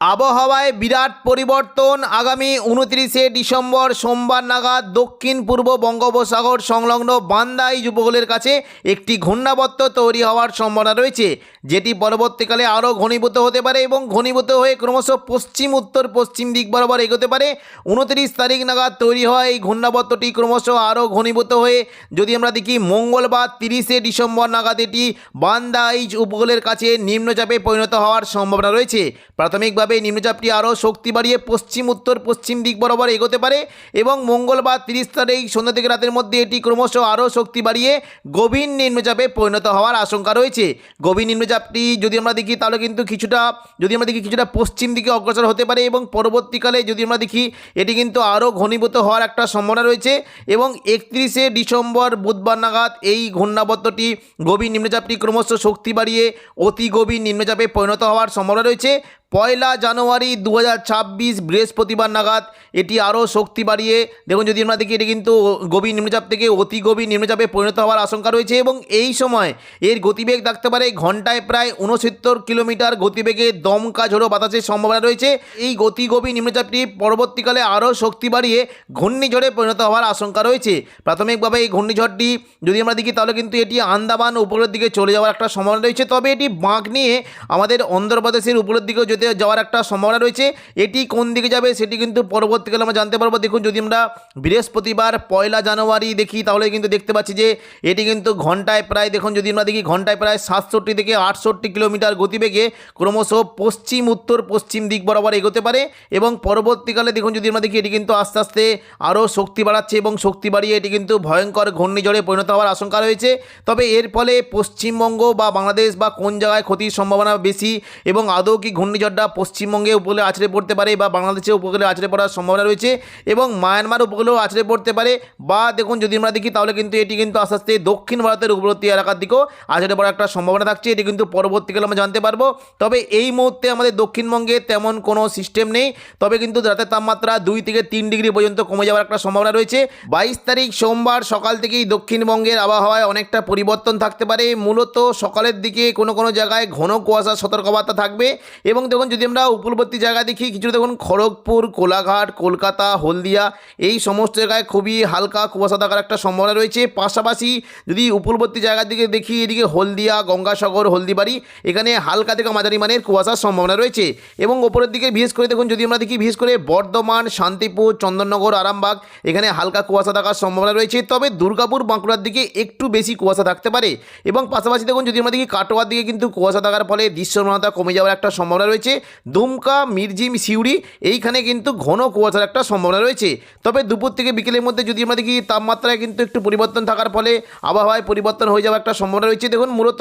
আবহাওয়ায় বিরাট পরিবর্তন আগামী উনত্রিশে ডিসেম্বর সোমবার নাগাদ দক্ষিণ পূর্ব বঙ্গোপসাগর সংলগ্ন বান্দাই উপকূলের কাছে একটি ঘূর্ণাবর্ত তৈরি হওয়ার সম্ভাবনা রয়েছে, যেটি পরবর্তীকালে আরও ঘনীভূত হতে পারে এবং ঘনীভূত হয়ে ক্রমশ পশ্চিম, উত্তর, পশ্চিম দিক বরাবর এগোতে পারে। উনত্রিশ তারিখ নাগাদ তৈরি হওয়া এই ঘূর্ণাবর্তটি ক্রমশ আরও ঘনীভূত হয়ে, যদি আমরা দেখি মঙ্গলবার তিরিশে ডিসেম্বর নাগাদ এটি বান্দাইজ উপকূলের কাছে নিম্নচাপে পরিণত হওয়ার সম্ভাবনা রয়েছে। প্রাথমিকভাবে নিম্নচাপটি আরও শক্তি বাড়িয়ে পশ্চিম, উত্তর, পশ্চিম দিক বরাবর এগোতে পারে এবং মঙ্গলবার তিরিশ তারিখ সন্ধ্যা থেকে রাতের মধ্যে এটি ক্রমশ আরও শক্তি বাড়িয়ে গভীর নিম্নচাপে পরিণত হওয়ার আশঙ্কা রয়েছে। গভীর নিম্নচাপটি যদি আমরা দেখি, তাহলে কিন্তু কিছুটা, যদি আমরা দেখি কিছুটা পশ্চিম দিকে অগ্রসর হতে পারে এবং পরবর্তীকালে যদি আমরা দেখি, এটি কিন্তু আরও ঘনীভূত হওয়ার একটা সম্ভাবনা রয়েছে এবং একত্রিশে ডিসেম্বর বুধবার নাগাদ এই ঘূর্ণাবর্তটি, গভীর নিম্নচাপটি ক্রমশ শক্তি বাড়িয়ে অতি গভীর নিম্নচাপে পরিণত হওয়ার সম্ভাবনা রয়েছে। পয়লা জানুয়ারি দু হাজার ছাব্বিশ বৃহস্পতিবার নাগাদ এটি আরও শক্তি বাড়িয়ে। দেখুন, যদি আমরা দেখি, এটি কিন্তু গভীর নিম্নচাপ থেকে অতি গভীর নিম্নচাপে পরিণত হওয়ার আশঙ্কা রয়েছে এবং এই সময় এর গতিবেগ থাকতে পারে ঘন্টায় প্রায় উনসত্তর কিলোমিটার গতিবেগে। দমকা ঝোড়ো বাতাসের সম্ভাবনা রয়েছে। এই গতি গভীর নিম্নচাপটি পরবর্তীকালে আরও শক্তি বাড়িয়ে ঘূর্ণিঝড়ে পরিণত হওয়ার আশঙ্কা রয়েছে। প্রাথমিকভাবে এই ঘূর্ণিঝড়টি যদি আমরা দেখি, তাহলে কিন্তু এটি আন্দামান উপরের দিকে চলে যাওয়ার একটা সম্ভাবনা রয়েছে। তবে এটি বাঁক নিয়ে আমাদের অন্ধ্রপ্রদেশের উপরের দিকেও যেতে যাওয়ার একটা সম্ভাবনা রয়েছে। এটি কোন দিকে যাবে সেটি কিন্তু পরবর্তীকালে আমরা জানতে পারব। দেখুন, যদি আমরা বৃহস্পতিবার পয়লা জানুয়ারি দেখি, তাহলে কিন্তু দেখতে পাচ্ছি যে এটি কিন্তু ঘন্টায় প্রায়, দেখুন, যদি আমরা দেখি, ঘন্টায় প্রায় সাতষট্টি থেকে আটষট্টি কিলোমিটার গতিবেগে ক্রমশ পশ্চিম, উত্তর, পশ্চিম দিক বরাবর এগোতে পারে এবং পরবর্তীকালে দেখুন, যদি আমরা দেখি, এটি কিন্তু আস্তে আস্তে আরও শক্তি বাড়াচ্ছে এবং শক্তি বাড়িয়ে এটি কিন্তু ভয়ঙ্কর ঘূর্ণিঝড়ে পরিণত হওয়ার আশঙ্কা রয়েছে। তবে এর ফলে পশ্চিমবঙ্গ বা বাংলাদেশ বা কোন জায়গায় ক্ষতির সম্ভাবনা বেশি এবং আদৌ কি ঘূর্ণিঝড়টা পশ্চিমবঙ্গে উপকূলে আছড়ে পড়তে পারে বা বাংলাদেশে উপকূলে আছড়ে পড়ার সম্ভাবনা রয়েছে এবং মায়ানমার উপকূলেও আছড়ে পড়তে পারে বা দেখুন যদি আমরা দেখি তাহলে কিন্তু এটি কিন্তু আস্তে আস্তে দক্ষিণ ভারতের উপবর্তী এলাকার দিকেও আছড়ে পড়ার একটা সম্ভাবনা থাকছে। এটি কিন্তু পরবর্তীকালে আমরা জানতে পারব। তবে এই মুহূর্তে আমাদের দক্ষিণবঙ্গে তেমন কোনো সিস্টেম নেই। তবে কিন্তু রাতের তাপমাত্রা দুই থেকে তিন ডিগ্রি পর্যন্ত কমে যাওয়ার একটা সম্ভাবনা রয়েছে। বাইশ তারিখ সোমবার সকাল থেকেই দক্ষিণবঙ্গের আবহাওয়ায় অনেকটা পরিবর্তন থাকতে পারে। মূলত সকালের দিকে কোনো কোনো জায়গায় ঘন কুয়াশার সতর্কবার্তা থাকবে এবং দেখুন, যদি আমরা উপকূলবর্তী জায়গা দেখি কিছু দেখুন, খড়গপুর, কোলাঘাট, কলকাতা, হলদিয়া, এই সমস্ত জায়গায় খুবই হালকা কুয়াশা থাকার একটা সম্ভাবনা রয়েছে। পাশাপাশি যদি উপকূলবর্তী জায়গার দিকে দেখি, এদিকে হলদিয়া, গঙ্গাসাগর, হলদিবাড়ি, এখানে হালকা থেকে মাঝারি মানের কুয়াশার সম্ভাবনা রয়েছে। এবং ওপরের দিকে বিশেষ করে দেখুন, যদি আমরা দেখি, বিশেষ করে বর্ধমান, শান্তিপুর, চন্দননগর, আরামবাগ, এখানে হালকা কুয়াশা থাকার সম্ভাবনা রয়েছে। তবে দুর্গাপুর, বাঁকুড়ার দিকে একটু বেশি কুয়াশা থাকতে পারে। এবং পাশাপাশি দেখুন, যদি আমরা দেখি, কাটোয়ার দিকে কিন্তু কুয়াশা থাকার ফলে দৃশ্যমানতা কমে যাওয়ার একটা সম্ভাবনা রয়েছে। দুমকা, মির্জিম, সিউড়ি, এইখানে কিন্তু ঘন কুয়াশার একটা সম্ভাবনা রয়েছে। তবে দুপুর থেকে বিকেলের মধ্যে যদি আমরা দেখি, তাপমাত্রায় কিন্তু একটু পরিবর্তন থাকার ফলে আবহাওয়ায় পরিবর্তন হয়ে যাওয়ার একটা সম্ভাবনা রয়েছে। দেখুন, মূলত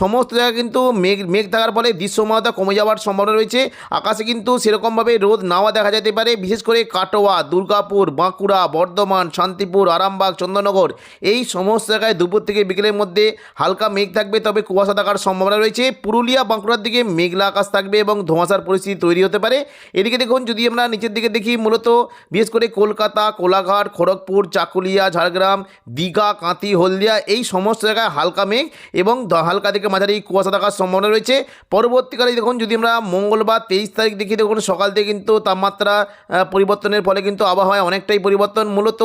সমস্ত জায়গায় কিন্তু মেঘ মেঘ থাকার ফলে দৃশ্যমানতা কমে যাওয়ার সম্ভাবনা রয়েছে। আকাশে কিন্তু সেরকমভাবে রোদ নাওয়া দেখা যেতে পারে, বিশেষ করে কাটোয়া, দুর্গাপুর, বাঁকুড়া, বর্ধমান, শান্তিপুর, আরামবাগ, চন্দননগর, এই সমস্ত জায়গায় দুপুর থেকে বিকেলের মধ্যে হালকা মেঘ থাকবে, তবে কুয়াশা থাকার সম্ভাবনা রয়েছে। পুরুলিয়া, বাঁকুড়ার দিকে মেঘলা আকাশ থাকবে এবং ধোঁয়াশার পরিস্থিতি তৈরি হতে পারে। এদিকে দেখুন, যদি আমরা নিচের দিকে দেখি, মূলত বিশেষ করে কলকাতা, কোলাঘাট, খড়গপুর, চাকুলিয়া, ঝাড়গ্রাম, দীঘা কাঁতি হলদিয়া এই সমস্ত জায়গায় হালকা মেঘ এবং হালকা থেকে মাঝারি কুয়াশা থাকার সম্ভাবনা রয়েছে। পরবর্তীকালে দেখুন, যদি আমরা মঙ্গলবার তেইশ তারিখ দেখি, দেখুন সকাল থেকে কিন্তু তাপমাত্রা পরিবর্তনের ফলে কিন্তু আবহাওয়ায় অনেকটাই পরিবর্তন। মূলত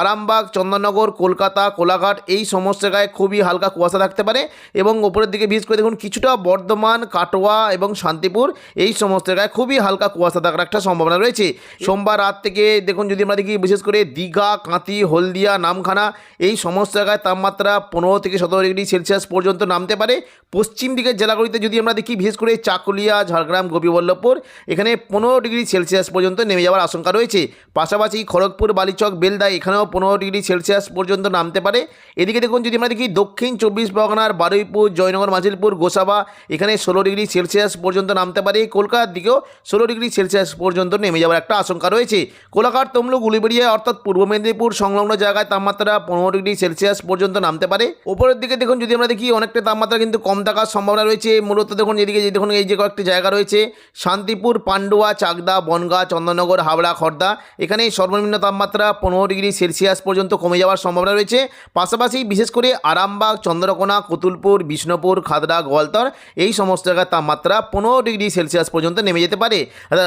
আরামবাগ, চন্দননগর, কলকাতা, কোলাঘাট এই সমস্ত জায়গায় খুবই হালকা কুয়াশা থাকতে পারে এবং ওপরের দিকে বিশেষ করে দেখুন, কিছুটা বর্ধমান, কাটোয়া এবং শান্তিপুর এই সমস্ত জায়গায় খুবই হালকা কুয়াশা থাকার একটা সম্ভাবনা রয়েছে। সোমবার রাত থেকে দেখুন যদি আমরা দেখি বিশেষ করে দীঘা কাঁতি হলদিয়া, নামখানা, এই সমস্ত জায়গায় তাপমাত্রা পনেরো থেকে সতেরো ডিগ্রি সেলসিয়াস পর্যন্ত নামতে পারে। পশ্চিম দিকের জেলাগুলিতে যদি আমরা দেখি বিশেষ করে চাকুলিয়া, ঝাড়গ্রাম, গোপীবল্লভপুর, এখানে পনেরো ডিগ্রি সেলসিয়াস পর্যন্ত নেমে যাওয়ার আশঙ্কা রয়েছে। পাশাপাশি খড়গপুর, বালিচক, বেলদা, এখানেও পনেরো ডিগ্রি সেলসিয়াস পর্যন্ত নামতে পারে। এদিকে দেখুন যদি আমরা দেখি দক্ষিণ চব্বিশ পরগনার বারুইপুর, জয়নগর মাঝিলপুর গোসাবা, এখানে ষোলো ডিগ্রি সেলসিয়াস পর্যন্ত নামতে পারে কলকাতার দিকেও ষোলো ডিগ্রি সেলসিয়াস পর্যন্ত নেমে যাওয়ার একটা আশঙ্কা রয়েছে। কোলাঘাট তমলুক, উলিবেড়িয়া, অর্থাৎ পূর্ব মেদিনীপুর সংলগ্ন জায়গায় তাপমাত্রা পনেরো ডিগ্রি সেলসিয়াস পর্যন্ত নামতে পারে। উপরের দিকে দেখুন, যদি আমরা দেখি, অনেকটা তাপমাত্রা কিন্তু কম থাকার সম্ভাবনা রয়েছে। মূলত দেখুন, এদিকে যে দেখুন, এই যে কয়েকটি জায়গা রয়েছে, শান্তিপুর, পান্ডুয়া, চাকদা, বনগাঁ, চন্দননগর, হাওড়া, খর্দা, এখানে সর্বনিম্ন তাপমাত্রা পনেরো ডিগ্রি সেলসিয়াস পর্যন্ত কমে যাওয়ার সম্ভাবনা রয়েছে। পাশাপাশি বিশেষ করে আরামবাগ, চন্দ্রকোনা, কতুলপুর, বিষ্ণুপুর খাদড়া গোয়ালতর, এই সমস্ত জায়গার তাপমাত্রা পনেরো ডিগ্রি সেলসিয়াস পর্যন্ত নেমে যেতে পারে।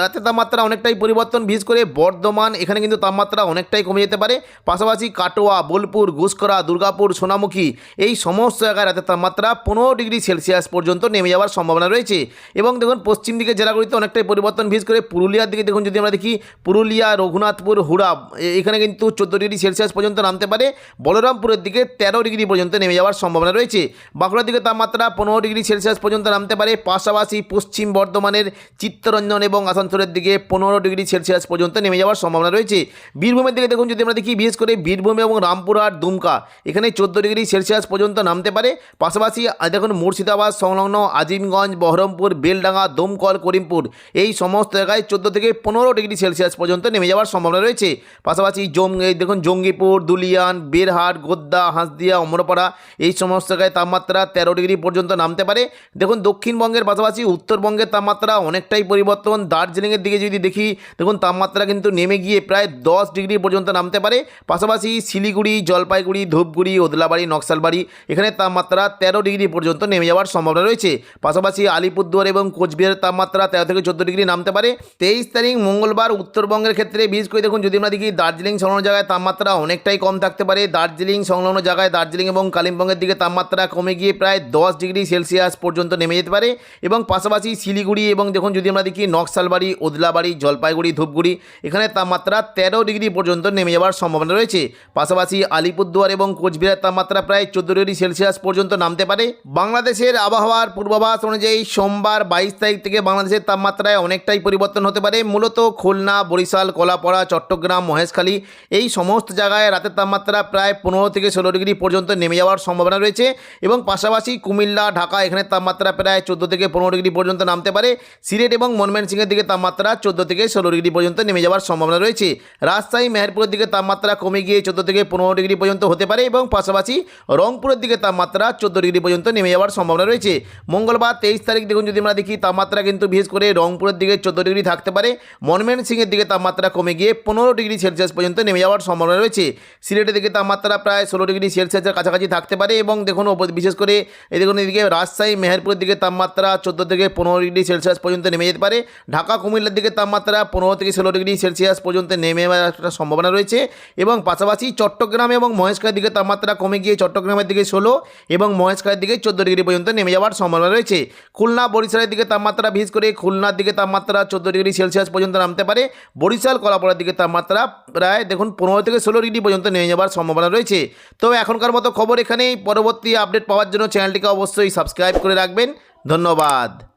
রাতের তাপমাত্রা অনেকটাই পরিবর্তন, বিশেষ করে বর্ধমান, এখানে কিন্তু তাপমাত্রা অনেকটাই কমে যেতে পারে। পাশাপাশি কাটোয়া, বোলপুর ঘুষকরা দুর্গাপুর, সোনামুখী, এই সমস্ত জায়গায় রাতের তাপমাত্রা পনেরো ডিগ্রি সেলসিয়াস পর্যন্ত নেমে যাওয়ার সম্ভাবনা রয়েছে। এবং দেখুন, পশ্চিম দিকে জেলাগুলিতে অনেকটাই পরিবর্তন, বিশেষ করে পুরুলিয়ার দিকে দেখুন, যদি আমরা দেখি, পুরুলিয়া, রঘুনাথপুর, হুড়া, এখানে কিন্তু চোদ্দ ডিগ্রি সেলসিয়াস পর্যন্ত নামতে পারে। বলরামপুরের দিকে তেরো ডিগ্রি পর্যন্ত নেমে যাওয়ার সম্ভাবনা রয়েছে। বাঁকুড়ার দিকে তাপমাত্রা পনেরো ডিগ্রি সেলসিয়াস পর্যন্ত নামতে পারে। পাশাপাশি পশ্চিম বর্ধমানের চিত্তরঞ্জন এবং আসানসোলের দিকে পনেরো ডিগ্রি সেলসিয়াস পর্যন্ত নেমে যাওয়ার সম্ভাবনা রয়েছে। বীরভূমের দিকে দেখুন, যদি আমরা দেখি, বিশেষ করে বীরভূম এবং রামপুরহাট দুমকা, এখানে চোদ্দ ডিগ্রি সেলসিয়াস পর্যন্ত নামতে পারে। পাশাপাশি দেখুন, মুর্শিদাবাদ, সংলগ্ন আজিমগঞ্জ, বহরমপুর, বেলডাঙ্গা, দমকল, করিমপুর, এই সমস্ত জায়গায় চোদ্দ থেকে পনেরো ডিগ্রি সেলসিয়াস পর্যন্ত নেমে যাওয়ার সম্ভাবনা রয়েছে। পাশাপাশি জম দেখুন, জঙ্গিপুর, দুলিয়ান, বেরহাট গোদ্দা হাঁসদিয়া, অমরপাড়া, এই সমস্ত জায়গায় তাপমাত্রা তেরো ডিগ্রি পর্যন্ত নামতে পারে। দেখুন, দক্ষিণবঙ্গের পাশাপাশি উত্তরবঙ্গের তাপমাত্রা অনেকটাই পরিবর্তন। দার্জিলিংয়ের দিকে যদি দেখি, দেখুন তাপমাত্রা কিন্তু নেমে গিয়ে প্রায় দশ ডিগ্রি পর্যন্ত নামতে পারে। পাশাপাশি শিলিগুড়ি, জলপাইগুড়ি, ধূপগুড়ি, ওদলাবাড়ি, নকশালবাড়ি, এখানে তাপমাত্রা তেরো ডিগ্রি পর্যন্ত নেমে যাওয়ার সম্ভাবনা রয়েছে। পাশাপাশি আলিপুরদুয়ার এবং কোচবিহারের তাপমাত্রা তেরো থেকে চোদ্দ ডিগ্রি নামতে পারে। তেইশ তারিখ, মঙ্গলবার, উত্তরবঙ্গের ক্ষেত্রে বিশেষ করে দেখুন, যদি আমরা দেখি, দার্জিলিং সংলগ্ন জায়গায় তাপমাত্রা অনেকটাই কম থাকতে পারে। দার্জিলিং সংলগ্ন জায়গায় দার্জিলিং এবং কালিম্পংয়ের দিকে তাপমাত্রা কমে গিয়ে প্রায় দশ ডিগ্রি সেলসিয়াস পর্যন্ত নেমে যেতে পারে। এবং পাশাপাশি শিলিগুড়ি এবং দেখুন যদি আমরা দেখি নকশালবাড়ি, ওদলাবাড়ি, জলপাইগুড়ি, ধূপগুড়ি, এখানে তাপমাত্রা তেরো ডিগ্রি পর্যন্ত নেমে যাওয়ার সম্ভাবনা রয়েছে। পাশাপাশি আলিপুরদুয়ার এবং কোচবিহার তাপমাত্রা প্রায় চোদ্দ ডিগ্রি সেলসিয়াস পর্যন্ত নামতে পারে। বাংলাদেশের আবহাওয়ার পূর্বাভাস অনুযায়ী সোমবার বাইশ তারিখ থেকে বাংলাদেশের তাপমাত্রায় অনেকটাই পরিবর্তন হতে পারে। মূলত খুলনা, বরিশাল, কলাপাড়া, চট্টগ্রাম, মহেশখালী এই সমস্ত জায়গায় রাতের তাপমাত্রা প্রায় পনেরো থেকে ষোলো ডিগ্রি পর্যন্ত নেমে যাওয়ার সম্ভাবনা রয়েছে এবং পাশাপাশি কুমিল্লা, ঢাকা এখানে তাপমাত্রা প্রায় চোদ্দ থেকে পনেরো ডিগ্রি পর্যন্ত নামতে পারে। সিলেট এবং ময়মনসিংহের দিকে তাপমাত্রা চোদ্দ থেকে ষোলো ডিগ্রি পর্যন্ত নেমে যাওয়ার সম্ভাবনা রয়েছে। রাজশাহী, মেহেরপুরের দিকে তাপমাত্রা কমে গিয়ে চোদ্দ থেকে পনেরো ডিগ্রি পর্যন্ত হতে পারে এবং পাশাপাশি রংপুরের দিকে তাপমাত্রা চোদ্দ ডিগ্রি পর্যন্ত নেমে যাওয়ার সম্ভাবনা রয়েছে। মঙ্গলবার তেইশ তারিখ দেখুন যদি আমরা দেখি, তাপমাত্রা কিন্তু বিশেষ করে রংপুরের দিকে চোদ্দ ডিগ্রি থাকতে পারে। ময়মনসিংহের দিকে তাপমাত্রা কমে গিয়ে পনেরো ডিগ্রি সেলসিয়াস পর্যন্ত নেমে যাওয়ার সম্ভাবনা রয়েছে। সিলেটের দিকে তাপমাত্রা প্রায় ষোলো ডিগ্রি সেলসিয়াসের কাছাকাছি থাকতে পারে এবং দেখুন বিশেষ করে দেখুন এদিকে রাজশাহী, মেহেরপুরের দিকে তাপমাত্রা চোদ্দ থেকে পনেরো ডিগ্রি পর্যন্ত নেমে যেতে পারে। ঢাকা, কুমিল্লার দিকে তাপমাত্রা পনেরো থেকে ষোলো ডিগ্রি সেলসিয়াস পর্যন্ত নেমে একটা সম্ভাবনা রয়েছে এবং পাশাপাশি চট্টগ্রাম এবং মহেশখালীর দিকে তাপমাত্রা কমে গিয়ে চট্টগ্রামের দিকে ষোলো এবং মহেশখালীর দিকে চোদ্দ ডিগ্রি পর্যন্ত নেমে যাওয়ার সম্ভাবনা রয়েছে। খুলনা, বরিশালের দিকে তাপমাত্রা বিশেষ করে খুলনার দিকে তাপমাত্রা চোদ্দ ডিগ্রি সেলসিয়াস পর্যন্ত নামতে পারে। বরিশাল, কলাপাড়ার দিকে তাপমাত্রা প্রায় দেখুন পনেরো থেকে ষোলো ডিগ্রি পর্যন্ত নেমে যাওয়ার সম্ভাবনা রয়েছে। তো এখনকার মতো খবর এখানেই। পরবর্তী আপডেট পাওয়ার জন্য চ্যানেলটিকে অবশ্যই সাবস্ক্রাইব করে রাখবেন। ধন্যবাদ।